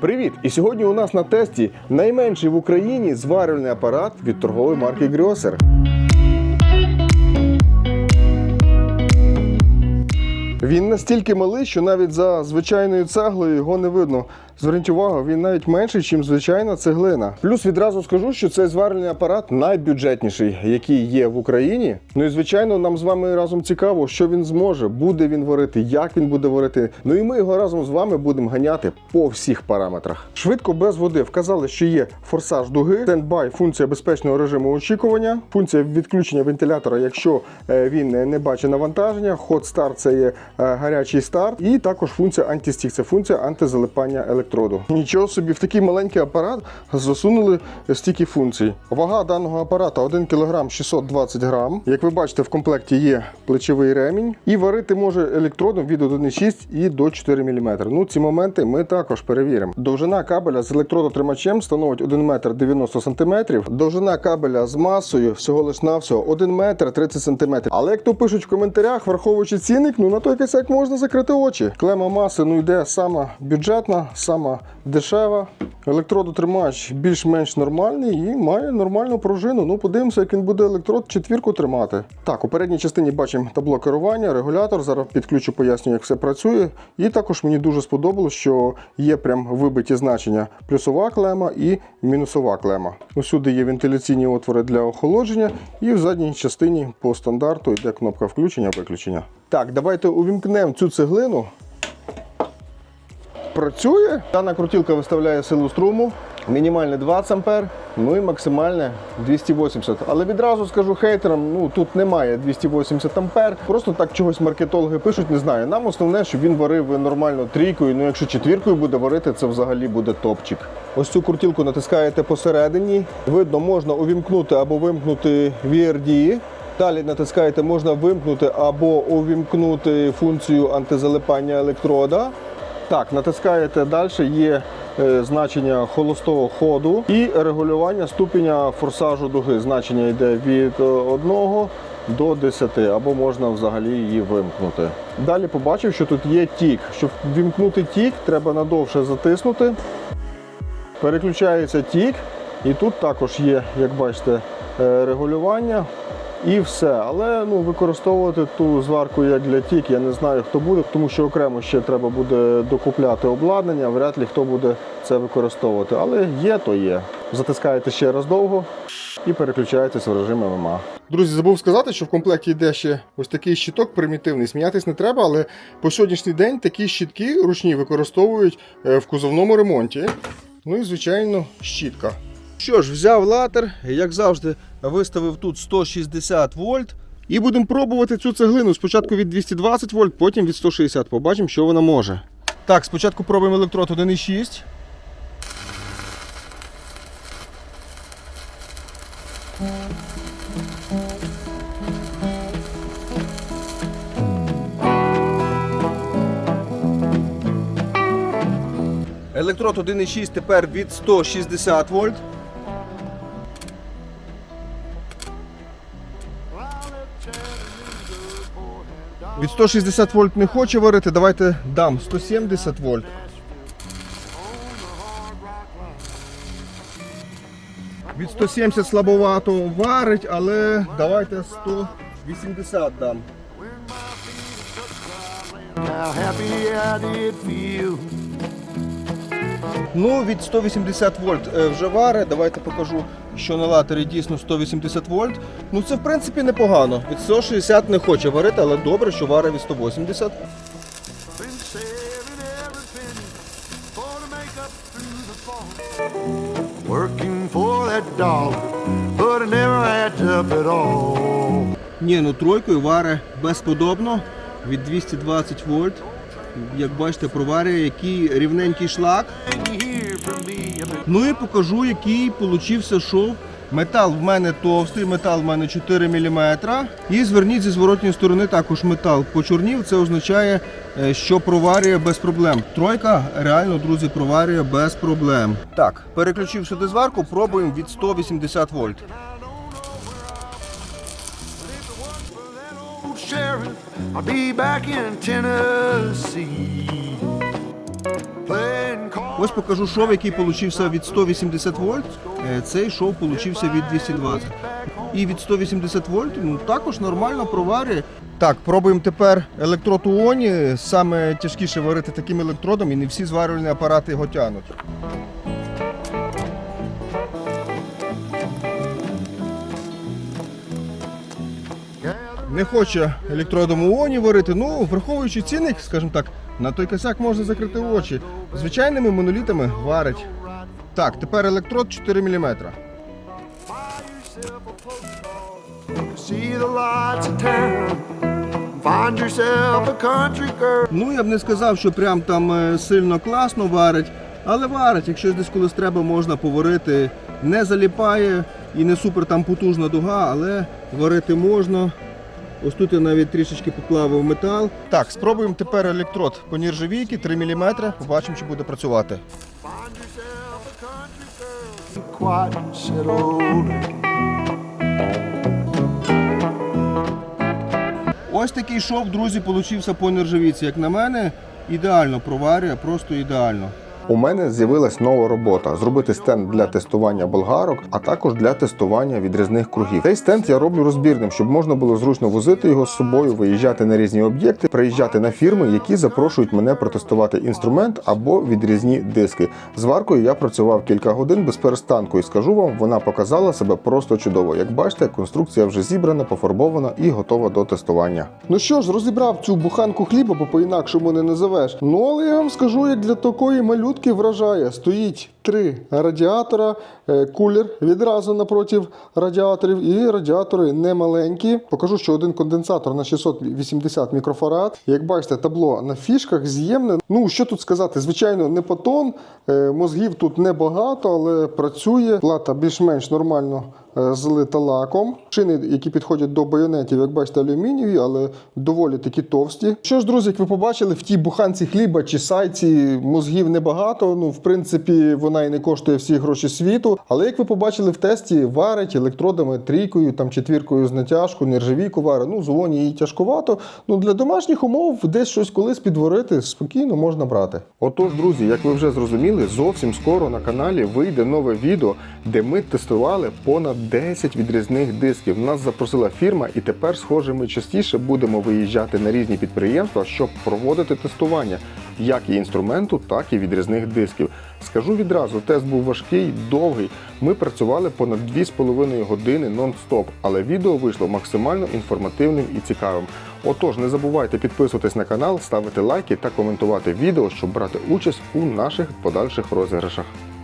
Привіт! І сьогодні у нас на тесті найменший в Україні зварювальний апарат від торгової марки Грьосер. Він настільки малий, що навіть за звичайною цеглою його не видно. Зверніть увагу, він навіть менший, ніж звичайна цеглина. Плюс відразу скажу, що цей зварювальний апарат найбюджетніший, який є в Україні. Ну і звичайно, нам з вами разом цікаво, що він зможе, буде він варити, як він буде варити. Ну і ми його разом з вами будемо ганяти по всіх параметрах. Швидко без води вказали, що є форсаж дуги, стендбай, функція безпечного режиму очікування, функція відключення вентилятора, якщо е, він не бачить навантаження. Hot Start – це є гарячий старт, і також функція антистік, це функція антизалипання електроду. Нічого собі, в такий маленький апарат засунули стільки функцій. Вага даного апарата 1 кг 620 грам. Як ви бачите, в комплекті є плечовий ремінь і варити може електродом від 1,6 і до 4 мм. Ну, ці моменти ми також перевіримо. Довжина кабеля з електродотримачем становить 1 метр 90 см. Довжина кабеля з масою всього лиш навсього 1 метр 30 см. Але як то пишуть в коментарях, враховуючи цінник, ну на той кисяк можна закрити очі. Клема маси ну йде сама бюджетна, сама дешева. Електродотримач більш-менш нормальний і має нормальну пружину. Ну, подивимося, як він буде електрод четвірку тримати. Так, у передній частині бачимо табло керування, регулятор. Зараз підключу, поясню, як все працює. І також мені дуже сподобалось, що є прям вибиті значення плюсова клема і мінусова клема. Усюди є вентиляційні отвори для охолодження, і в задній частині по стандарту йде кнопка включення-виключення. Так, давайте увімкнемо цю цеглину. Працює. Дана крутілка виставляє силу струму. Мінімальне 20 А, ну і максимальне 280. Але відразу скажу хейтерам, ну тут немає 280 А. Просто так чогось маркетологи пишуть, не знаю. Нам основне, щоб він варив нормально трійкою. Ну якщо четвіркою буде варити, це взагалі буде топчик. Ось цю крутілку натискаєте посередині. Видно, можна увімкнути або вимкнути VRD. Далі натискаєте, можна вимкнути або увімкнути функцію антизалипання електрода. Так, натискаєте далі, є е, значення холостого ходу і регулювання ступеня форсажу дуги. Значення йде від е, 1 до 10, або можна взагалі її вимкнути. Далі побачив, що тут є тік. Щоб вімкнути тік, треба надовше затиснути. Переключається тік, і тут також є, як бачите, е, регулювання. І все. Але ну, використовувати ту зварку як для тік, я не знаю, хто буде, тому що окремо ще треба буде докупляти обладнання, вряд ли хто буде це використовувати. Але є, то є. Затискаєте ще раз довго і переключаєтесь в режим ММА. Друзі, забув сказати, що в комплекті йде ще ось такий щиток примітивний. Сміятись не треба, але по сьогоднішній день такі щитки ручні використовують е, в кузовному ремонті. Ну і, звичайно, щітка. Що ж, взяв латер, як завжди, виставив тут 160 вольт. І будемо пробувати цю цеглину спочатку від 220 вольт, потім від 160. Побачимо, що вона може. Так, спочатку пробуємо електрод 1,6. Електрод 1,6 тепер від 160 вольт. Від 160 вольт не хоче варити, давайте дам 170 вольт. Від 170 слабовато варить, але давайте 180 дам. Ну, від 180 вольт е, вже варить. Давайте покажу, що на латері дійсно 180 вольт. Ну це в принципі непогано. Від 160 не хоче варити, але добре, що варить від 180. Been saving every penny for to make up through the fall. Working for that dollar, but it never adds up at all. Ні, ну тройкою варе безподобно від 220 вольт. Як бачите, проварює який рівненький шлак. Ну і покажу, який получився шов. Метал в мене товстий, метал в мене 4 мм. І зверніть зі зворотньої сторони також метал почорнів. Це означає, е, що проварює без проблем. Тройка реально, друзі, проварює без проблем. Так, переключив сюди зварку, пробуємо від 180 вольт. I'll be back in Tennessee. Ось покажу шов, який получився від 180 вольт. Е, Цей шов получився від 220. І від 180 вольт ну, також нормально проварює. Так, пробуємо тепер електрод Оні. Саме тяжкіше варити таким електродом, і не всі зварювальні апарати його тягнуть. Не хоче електродом у Оні варити. Ну, враховуючи цінник, скажімо так, на той косяк можна закрити очі. Звичайними монолітами варить. Так, тепер електрод 4 мм. Ну, я б не сказав, що прям там е, сильно класно варить, але варить, якщо десь колись треба, можна поварити. Не заліпає і не супер там потужна дуга, але варити можна. Ось тут я навіть трішечки поплавив метал. Так, спробуємо тепер електрод по нержавійки 3 мм, побачимо, чи буде працювати. Ось такий шов, друзі, получився по нержавійці. Як на мене, ідеально проварює, просто ідеально. У мене з'явилась нова робота зробити стенд для тестування болгарок, а також для тестування відрізних кругів. Цей стенд я роблю розбірним, щоб можна було зручно возити його з собою, виїжджати на різні об'єкти, приїжджати на фірми, які запрошують мене протестувати інструмент або відрізні диски. З варкою я працював кілька годин без перестанку, і скажу вам, вона показала себе просто чудово. Як бачите, конструкція вже зібрана, пофарбована і готова до тестування. Ну що ж, розібрав цю буханку хліба, бо по-інакшому не називеш. Ну але я вам скажу, як для такої малютки вражає. Стоїть три радіатора, е, кулер відразу напротив радіаторів, і радіатори не маленькі. Покажу, що один конденсатор на 680 мікрофарад. Як бачите, табло на фішках з'ємне. Ну що тут сказати? Звичайно, не потон. е, Мозгів тут небагато, але працює. Плата більш-менш нормально е, злита лаком. Шини, які підходять до байонетів, як бачите, алюмінієві, але доволі такі товсті. Що ж, друзі, як ви побачили, в тій буханці хліба чи сайці мозгів небагато. Ну, в принципі, вона і не коштує всі гроші світу. Але як ви побачили в тесті, варить електродами трійкою, там четвіркою з натяжку, нержавійку варить. Ну, золоні її тяжковато. Ну, для домашніх умов десь щось колись підварити спокійно можна брати. Отож, друзі, як ви вже зрозуміли, зовсім скоро на каналі вийде нове відео, де ми тестували понад 10 відрізних дисків. Нас запросила фірма, і тепер, схоже, ми частіше будемо виїжджати на різні підприємства, щоб проводити тестування як і інструменту, так і відрізних дисків. Скажу відразу, тест був важкий, довгий. Ми працювали понад 2,5 години нон-стоп, але відео вийшло максимально інформативним і цікавим. Отож, не забувайте підписуватись на канал, ставити лайки та коментувати відео, щоб брати участь у наших подальших розіграшах.